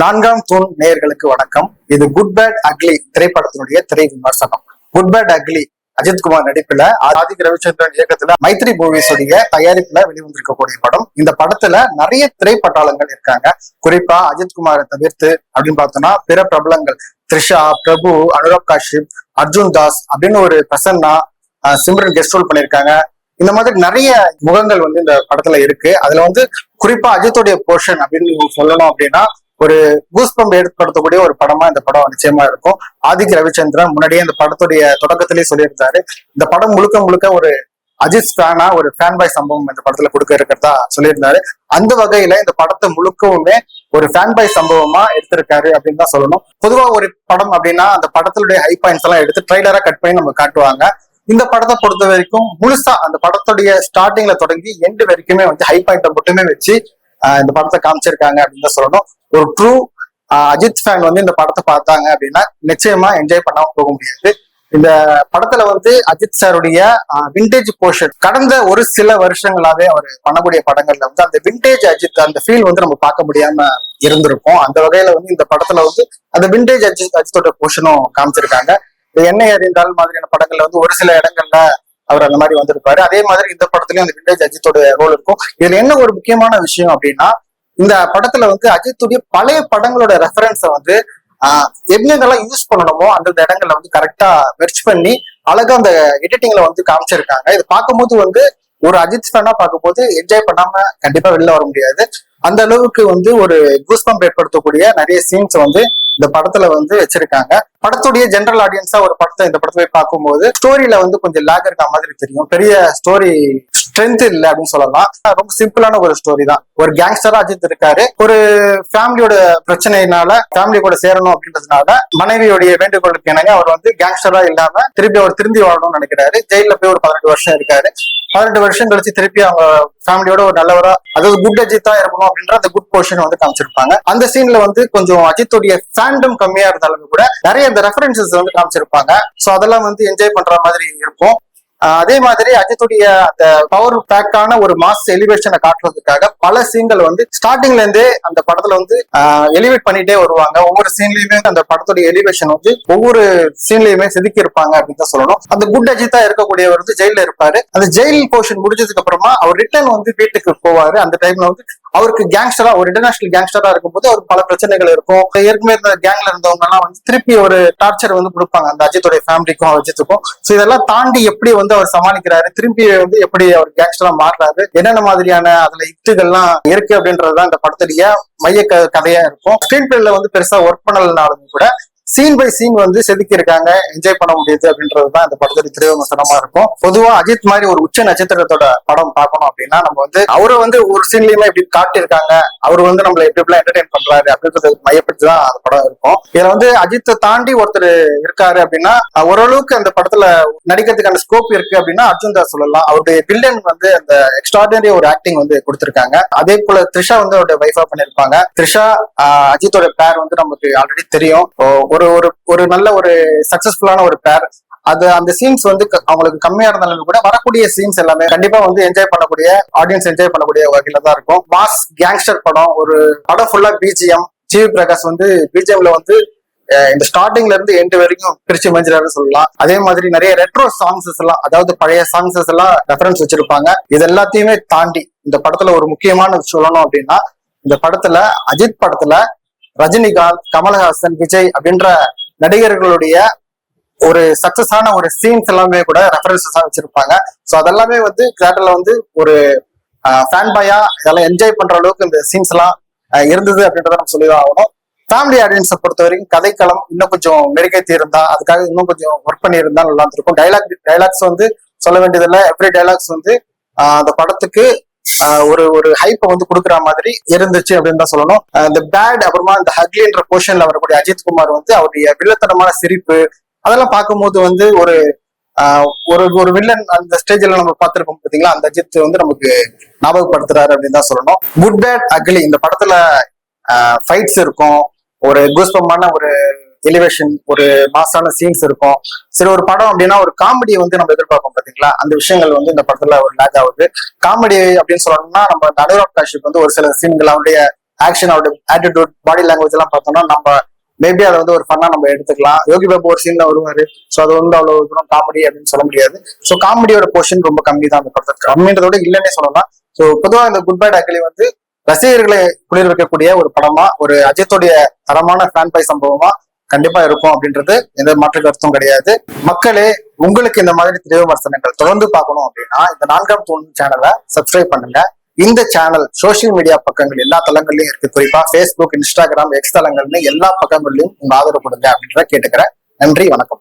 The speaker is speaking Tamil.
நான்காம் தூண் நேயர்களுக்கு வணக்கம். இது குட் பேட் அக்லி திரைப்படத்தினுடைய திரை விமர்சனம். குட் பேட் அக்லி அஜித்குமார் நடிப்புல ஆதிக் ரவிச்சந்திரன் இயக்கத்துல மைத்ரி மூவிஸ் உடைய தயாரிப்புல வெளிவந்திருக்கக்கூடிய படம். இந்த படத்துல நிறைய திரைப்பட்டாளங்கள் இருக்காங்க. குறிப்பா அஜித்குமாரை தவிர்த்து அப்படின்னு பார்த்தோம்னா பிற பிரபலங்கள் த்ரிஷா பிரபு அனுராக் காஷிப் அர்ஜுன் தாஸ் அப்படின்னு ஒரு பிரசன்னா சிம்ரன் கெஸ்ட் ரோல் பண்ணியிருக்காங்க. இந்த மாதிரி நிறைய முகங்கள் வந்து இந்த படத்துல இருக்கு. அதுல வந்து குறிப்பா அஜித்துடைய போர்ஷன் அப்படின்னு சொல்லணும் அப்படின்னா ஒரு கூஸ்பம்ப் ஏற்படுத்தக்கூடிய ஒரு படமா இந்த படம் நிச்சயமா இருக்கும். ஆதிக் ரவிச்சந்திரன் முன்னாடியே இந்த படத்துடைய தொடக்கத்திலேயே சொல்லியிருந்தாரு. இந்த படம் முழுக்க முழுக்க ஒரு அஜித் ஃபேனா ஒரு ஃபேன் பாய் சம்பவம் இந்த படத்துல கொடுக்க இருக்கிறதா சொல்லியிருந்தாரு. அந்த வகையில இந்த படத்தை முழுக்கவுமே ஒரு ஃபேன் பாய் சம்பவமா எடுத்திருக்காரு அப்படின்னு தான் சொல்லணும். பொதுவா ஒரு படம் அப்படின்னா அந்த படத்துடைய ஹை பாயிண்ட்ஸ் எல்லாம் எடுத்து ட்ரைலரா கட் பண்ணி நம்ம காட்டுவாங்க. இந்த படத்தை பொறுத்த வரைக்கும் முழுசா அந்த படத்துடைய ஸ்டார்டிங்ல தொடங்கி எண்டு வரைக்குமே வந்து ஹை பாயிண்ட மட்டுமே வச்சு இந்த படத்தை காமிச்சிருக்காங்க அப்படின்னு தான் சொல்லணும். ஒரு ட்ரூ அஜித் ஃபேன் வந்து இந்த படத்தை பார்த்தாங்க அப்படின்னா நிச்சயமா என்ஜாய் பண்ணாம போக முடியாது. இந்த படத்துல வந்து அஜித் சாருடைய விண்டேஜ் போர்ஷன் கடந்த ஒரு சில வருஷங்களாவே அவர் பண்ணக்கூடிய படங்கள்ல வந்து அந்த விண்டேஜ் அஜித் அந்த ஃபீல் வந்து நம்ம பார்க்க முடியாம இருந்திருக்கும். அந்த வகையில வந்து இந்த படத்துல வந்து அந்த விண்டேஜ் அஜித் அஜித்தோட போர்ஷனும் காமிச்சிருக்காங்க. இந்த எண்ணெய் அறிந்தால் மாதிரியான படங்கள்ல வந்து ஒரு சில இடங்கள்ல அவர் அந்த மாதிரி வந்திருப்பாரு. அதே மாதிரி இந்த படத்துலயும் அந்த வில்லேஜ் அஜித்தோட ரோல் இருக்கும். இதுல என்ன ஒரு முக்கியமான விஷயம் அப்படின்னா இந்த படத்துல வந்து அஜித்துடைய பழைய படங்களோட ரெஃபரன்ஸை வந்து ஆஹ் எங்கெங்கெல்லாம் யூஸ் பண்ணணுமோ அந்தந்த இடங்கள்ல வந்து கரெக்டா மெர்ச் பண்ணி அழகா அந்த எடிட்டிங்ல வந்து காமிச்சிருக்காங்க. இது பார்க்கும்போது வந்து ஒரு அஜித் ஃபேனா பார்க்கும்போது என்ஜாய் பண்ணாம கண்டிப்பா வெளில வர முடியாது. அந்த அளவுக்கு வந்து ஒரு கூஸ்பம்ப் ஏற்படுத்தக்கூடிய நிறைய சீன்ஸ் வந்து இந்த படத்துல வந்து வச்சிருக்காங்க. படத்துடைய ஜென்ரல் ஆடியன்ஸா ஒரு படத்தை இந்த படத்தை போய் பார்க்கும்போது ஸ்டோரியில வந்து கொஞ்சம் லேக் இருக்க மாதிரி தெரியும். பெரிய ஸ்டோரி ஸ்ட்ரென்த் இல்லை அப்படின்னு சொல்லலாம். ரொம்ப சிம்பிளான ஒரு ஸ்டோரி தான். ஒரு கேங்ஸ்டரா அஜித் இருக்காரு. ஒரு ஃபேமிலியோட பிரச்சனையினால ஃபேமிலி கூட சேரணும் அப்படின்றதுனால மனைவியோடைய வேண்டுகோளுக்கு இணங்க அவர் வந்து கேங்ஸ்டரா இல்லாம திருப்பி அவர் திரும்பி வாழணும்னு நினைக்கிறாரு. ஜெயில போய் ஒரு பதினெட்டு வருஷம் இருக்காரு. பன்னெண்டு வருஷம் கழிச்சு திருப்பி அவங்க ஃபேமிலியோட ஒரு நல்லவரா அதாவது குட் அஜித்தா இருக்கணும் அப்படின்ற அந்த குட் போர்ஷன் வந்து காமிச்சிருப்பாங்க. அந்த சீன்ல வந்து கொஞ்சம் அஜித்துடைய ஃபேண்டம் கம்மியா இருந்தாலும் கூட நிறைய இந்த ரெஃபரன்சஸ் வந்து காமிச்சிருப்பாங்க. சோ அதெல்லாம் வந்து என்ஜாய் பண்ற மாதிரி இருக்கும். அதே மாதிரி அஜித்துடைய அந்த பவர் பேக்கான ஒரு மாஸ் எலிவேஷனை காட்டுறதுக்காக பல சீன்கள் வந்து ஸ்டார்டிங்ல இருந்தே அந்த படத்துல வந்து எலிவேட் பண்ணிட்டே வருவாங்க. ஒவ்வொரு சீன்லயுமே அந்த படத்துடைய எலிவேஷன் வந்து ஒவ்வொரு சீன்லயுமே செதுக்கி இருப்பாங்க அப்படின்னு தான் சொல்லணும். அந்த குட் அஜித்தா இருக்கக்கூடியவர் வந்து ஜெயில இருப்பாரு. அந்த ஜெயில் போர்ஷன் முடிஞ்சதுக்கு அப்புறமா அவர் ரிட்டர்ன் வந்து வீட்டுக்கு போவாரு. அந்த டைம்ல வந்து அவருக்கு கேங்ஸ்டரா ஒரு இன்டர்நேஷனல் கேங்ஸ்டரா இருக்கும்போது அவருக்கு பல பிரச்சனைகள் இருக்கும். ஏற்கனவே இருந்த கேங்ல இருந்தவங்க எல்லாம் வந்து திருப்பி ஒரு டார்ச்சர் வந்து கொடுப்பாங்க. அந்த அஜித்துடைய ஃபேமிலிக்கும் அஜித்துக்கும். சோ இதெல்லாம் தாண்டி எப்படி வந்து அவர் சமாளிக்கிறாரு? திருப்பி வந்து எப்படி அவர் கேங்ஸ்டரா மாறுறாரு? என்னென்ன மாதிரியான அதுல யுக்திகள்லாம் இருக்கு அப்படின்றதுதான் இந்த படத்துடைய மைய க- கதையா இருக்கும். ஸ்கிரீன் பிளேல வந்து பெருசா ஒர்க் பண்ணலனாலும் கூட சீன் பை சீன் வந்து செதுக்கி இருக்காங்க. என்ஜாய் பண்ண முடியுது அப்படின்றதுதான் இந்த படத்துடைய திரை இருக்கும். பொதுவா அஜித் மாதிரி ஒரு உச்ச நட்சத்திரத்தோட படம் பார்க்கணும் அப்படின்னா நம்ம வந்து அவரை வந்து ஒரு சீன்லயுமே இப்படி காட்டியிருக்காங்க. அவர் வந்து நம்மள எப்படி எப்படிலாம் என்டர்டைன் பண்றாரு அப்படின்றத மையப்பட்டு தான் அந்த படம் இருக்கும். இதுல வந்து அஜித்தை தாண்டி ஒருத்தர் இருக்காரு அப்படின்னா ஓரளவுக்கு அந்த படத்துல நடிக்கிறதுக்கான ஸ்கோப் இருக்கு அப்படின்னா அர்ஜுன் தாஸ் சொல்லலாம். அவருடைய வில்லன் வந்து அந்த எக்ஸ்ட்ராடினரி ஒரு ஆக்டிங் வந்து கொடுத்திருக்காங்க. அதே போல த்ரிஷா வந்து அவருடைய வைஃபா பண்ணிருப்பாங்க த்ரிஷா அஜித்தோட பேர் வந்து நமக்கு ஆல்ரெடி தெரியும். ஓ, ஒரு ஒரு ஒரு நல்ல ஒரு சக்சஸ்ஃபுல்லான ஒரு பேர் அது அந்த சீன்ஸ் வந்து க- அவங்களுக்கு கம்மியா இருந்தாலும் கூட வரக்கூடிய சீன்ஸ் எல்லாமே கண்டிப்பா வந்து என்ஜாய் பண்ணக்கூடிய ஆடியன்ஸ் என்ஜாய் பண்ணக்கூடிய வகையில தான் இருக்கும். மாஸ் கேங்ஸ்டர் படம் ஒரு படம் ஃபுல்லா பிஜிஎம் ஜிவி பிரகாஷ் வந்து பிஜிஎம்ல வந்து இந்த ஸ்டார்டிங்ல இருந்து எண்டு வரைக்கும் பிரிச்சு மஞ்சிராரு சொல்லலாம். அதே மாதிரி நிறைய ரெட்ரோ சாங்ஸஸ் எல்லாம் அதாவது பழைய சாங்ஸஸ் எல்லாம் ரெஃபரன்ஸ் வச்சிருப்பாங்க. இது எல்லாத்தையுமே தாண்டி இந்த படத்துல ஒரு முக்கியமான சொல்லணும் அப்படின்னா இந்த படத்துல அஜித் படத்துல ரஜினிகாந்த் கமலஹாசன் விஜய் அப்படின்ற நடிகர்களுடைய ஒரு சக்சஸான ஒரு சீன்ஸ் எல்லாமே கூட ரெஃபரன்சஸா வச்சிருப்பாங்க. ஸோ அதெல்லாமே வந்து தியேட்டர்ல வந்து ஒரு ஃபேன் பாயா இதெல்லாம் என்ஜாய் பண்ற அளவுக்கு இந்த சீன்ஸ் எல்லாம் இருந்தது அப்படின்றத நம்ம சொல்லிதான் ஆகணும். ஃபேமிலி ஆடியன்ஸை பொறுத்த வரைக்கும் கதைக்களம் இன்னும் கொஞ்சம் மெருகேத்தி இருந்தா அதுக்காக இன்னும் கொஞ்சம் ஒர்க் பண்ணியிருந்தா நல்லா இருந்திருக்கும். டைலாக் டைலாக்ஸ் வந்து சொல்ல வேண்டியதில்லை. எவ்ரி டைலாக்ஸ் வந்து அந்த படத்துக்கு ஒரு ஒரு ஹைப்பை வந்து கொடுக்குற மாதிரி இருந்துச்சு அப்படின்னு தான் சொல்லணும். இந்த பேட் அப்புறமா இந்த ஹக்லின்ற போர்ஷன்ல வரக்கூடிய அஜித் குமார் வந்து அவருடைய வில்லத்தனமான சிரிப்பு அதெல்லாம் பார்க்கும்போது வந்து ஒரு ஒரு ஒரு வில்லன் அந்த ஸ்டேஜ்ல நம்ம பார்த்திருப்போம் பாத்தீங்களா அந்த அஜித் வந்து நமக்கு ஞாபகப்படுத்துறாரு அப்படின்னு தான் சொல்லணும். குட் பேட் அக்லி இந்த படத்துல ஃபைட்ஸ் இருக்கும். ஒரு குஸ்பமான ஒரு எலிவேஷன் ஒரு மாசான சீன்ஸ் இருக்கும். சரி ஒரு படம் அப்படின்னா ஒரு காமெடியை வந்து நம்ம எதிர்பார்ப்போம் பாத்தீங்களா? அந்த விஷயங்கள் வந்து இந்த படத்துல ஒரு லேக் ஆகுது. காமெடி அப்படின்னு சொல்லணும்னா நம்ம இந்த அனுராக் காஷ்யப் வந்து ஒரு சில சீன்கள் அவருடைய ஆக்ஷன் அவருடைய ஆட்டிடியூட் பாடி லாங்குவேஜ் எல்லாம் பார்த்தோம்னா நம்ம மேபி அதை வந்து ஒரு ஃபன்னா நம்ம எடுத்துக்கலாம். யோகி பாபு ஒரு சீன்ல வருவாரு. ஸோ அது வந்து அவ்வளவு தூரம் காமெடி அப்படின்னு சொல்ல முடியாது. ஸோ காமெடியோட போர்ஷன் ரொம்ப கம்மி தான் அந்த படத்துக்கு கம்மின்றத விட இல்லைன்னே சொல்லலாம். ஸோ பொதுவாக இந்த குட் பேட் அக்லி வந்து ரசிகர்களை குளிர் வைக்கக்கூடிய ஒரு படமா ஒரு அஜித்துடைய தரமான ஃபேன் பை சம்பவமா கண்டிப்பா இருக்கும் அப்படின்றது எந்த மாற்று கருத்தும் கிடையாது. மக்களே உங்களுக்கு இந்த மாதிரி திரை விமர்சனங்கள் தொடர்ந்து பார்க்கணும் அப்படின்னா இந்த நான்காம் தூண் சேனலை சப்ஸ்கிரைப் பண்ணுங்க. இந்த சேனல் சோசியல் மீடியா பக்கங்கள் எல்லா தளங்கள்லயும் இருக்கு. குறிப்பா ஃபேஸ்புக் இன்ஸ்டாகிராம் எக்ஸ் தளங்கள்னு எல்லா பக்கங்கள்லயும் உங்க ஆதரவு கொடுங்க அப்படின்றத கேட்டுக்கிறேன். நன்றி வணக்கம்.